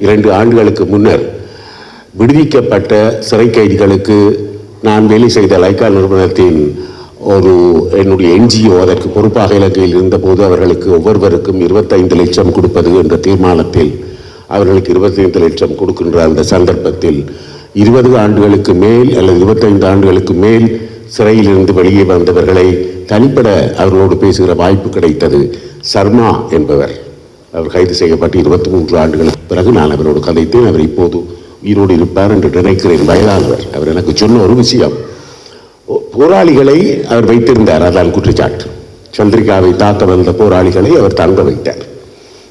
இரண்டு ஆண்டுகளுக்கு முன்னர் விடுவிக்கப்பட்ட சிறை கைதிகளுக்கு நான் வேலை செய்த லைக்கா நிறுவனத்தின் ஒரு என்னுடைய என்ஜிஓ அதற்கு பொறுப்பாக இலங்கையில் இருந்தபோது அவர்களுக்கு ஒவ்வொருவருக்கும் இருபத்தைந்து லட்சம் கொடுப்பது என்ற தீர்மானத்தில் அவர்களுக்கு இருபத்தைந்து லட்சம் கொடுக்கின்ற அந்த சந்தர்ப்பத்தில் இருபது ஆண்டுகளுக்கு மேல் அல்லது இருபத்தைந்து ஆண்டுகளுக்கு மேல் சிறையிலிருந்து வெளியே வந்தவர்களை தனிப்பட அவர்களோடு பேசுகிற வாய்ப்பு கிடைத்தது. சர்மா என்பவர். அவர் கைது செய்யப்பட்டு இருபத்தி மூன்று ஆண்டுகளுக்கு பிறகு நான் அவரோடு கதைத்தேன். அவர் இப்போது உயிரோடு இருப்பார் என்று நினைக்கிறேன். வயதானவர். அவர் எனக்கு சொன்ன ஒரு விஷயம். போராளிகளை அவர் வைத்திருந்தார். அதான் குற்றச்சாட்டு. சந்திரிகாவை தாக்க வந்த போராளிகளை அவர் தங்க வைத்தார்.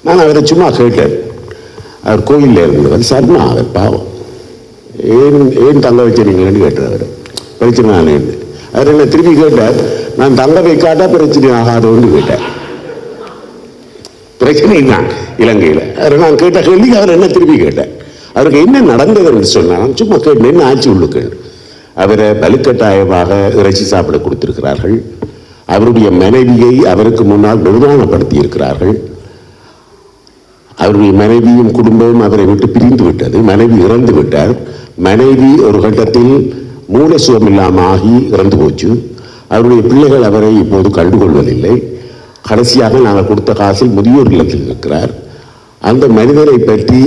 நான் அவரை சும்மா கேட்டேன். அவர் கோயிலில் இருந்தவர். சர்மா அவர் பாவம். ஏன் ஏன் தங்க வச்சிருக்கீங்கன்னு கேட்டார் அவர். பிரச்சனை நான் அவர் என்ன திருப்பி கேட்டார். நான் தங்க வைக்காட்டா பிரச்சனை ஆகாதோன்னு கேட்டார். பிரச்சனை தான் இலங்கையில் நான் கேட்ட கேள்விக்கு அவர் என்ன திருப்பி கேட்டேன். அவருக்கு என்ன நடந்தது என்று சொன்னார் சும்மா கேட்டு என்ன ஆட்சி உள்ளுக்கு? அவரை வலுக்கட்டாயமாக இறைச்சி சாப்பிட கொடுத்திருக்கிறார்கள். அவருடைய மனைவியை அவருக்கு முன்னால் நிர்வாணப்படுத்தி இருக்கிறார்கள் அவருடைய மனைவியும் குடும்பமும் அவரை விட்டு பிரிந்து விட்டது. மனைவி இறந்து விட்டார். மனைவி ஒரு கட்டத்தில் மூல சுகம் இல்லாமல் ஆகி இறந்து போச்சு. அவருடைய பிள்ளைகள் அவரை இப்போது கண்டுகொள்வதில்லை. கடைசியாக நாங்கள் கொடுத்த காசில் முதியோர் இல்லத்தில் இருக்கிறார் அந்த மனிதரை பற்றி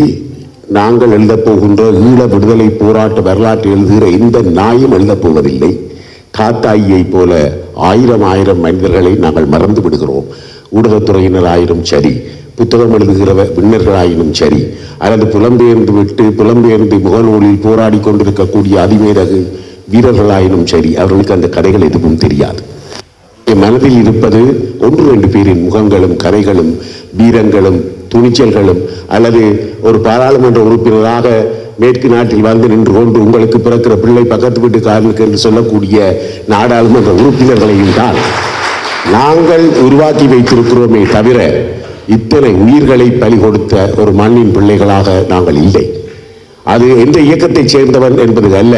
நாங்கள் எழுதப் போகின்ற ஈழ விடுதலை போராட்ட வரலாற்று எழுதுகிற இந்த நாயும் எழுதப் போவதில்லை. காத்தாயியை போல ஆயிரம் ஆயிரம் மனிதர்களை நாங்கள் மறந்து விடுகிறோம். ஊடகத்துறையினராயினும் சரி புத்தகம் எழுதுகிற விண்ணர்களாயினும் சரி அல்லது புலம்பெயர்ந்து விட்டு புலம்பெயர்ந்து முகநூலில் போராடி கொண்டிருக்கக்கூடிய அதிமேதகு வீரர்களாயினும் சரி அவர்களுக்கு அந்த கதைகள் எதுவும் தெரியாது. என் மனதில் இருப்பது ஒன்று ரெண்டு பேரின் முகங்களும் கதைகளும் வீரங்களும் துணிச்சல்களும் அல்லது ஒரு பாராளுமன்ற உறுப்பினராக மேற்கு நாட்டில் வந்து நின்று கொண்டு உங்களுக்கு பிறக்கிற பிள்ளை பக்கத்து வீட்டுக்காரனுக்கு என்று சொல்லக்கூடிய நாடாளுமன்ற உறுப்பினர்களையும் தான் நாங்கள் உருவாக்கி வைத்திருக்கிறோமே தவிர இத்தனை உயிர்களை பலி கொடுத்த ஒரு மண்ணின் பிள்ளைகளாக நாங்கள் இல்லை. அது எந்த இயக்கத்தைச் சேர்ந்தவன் என்பது அல்ல.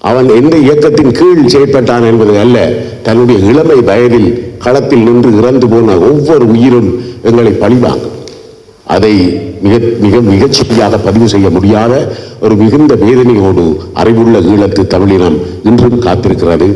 அவன் எந்த இயக்கத்தின் கீழ் செயற்பட்டான் என்பது அல்ல தன்னுடைய இளமை வயதில் களத்தில் நின்று இறந்து போன ஒவ்வொரு உயிரும் எங்களை பழிவாங்கும். அதை மிக மிக மிகச்சரியாக பதிவு செய்ய முடியாத ஒரு மிகுந்த வேதனையோடு அறிவுள்ள ஈழத்து தமிழினம் இன்றும் காத்திருக்கிறது.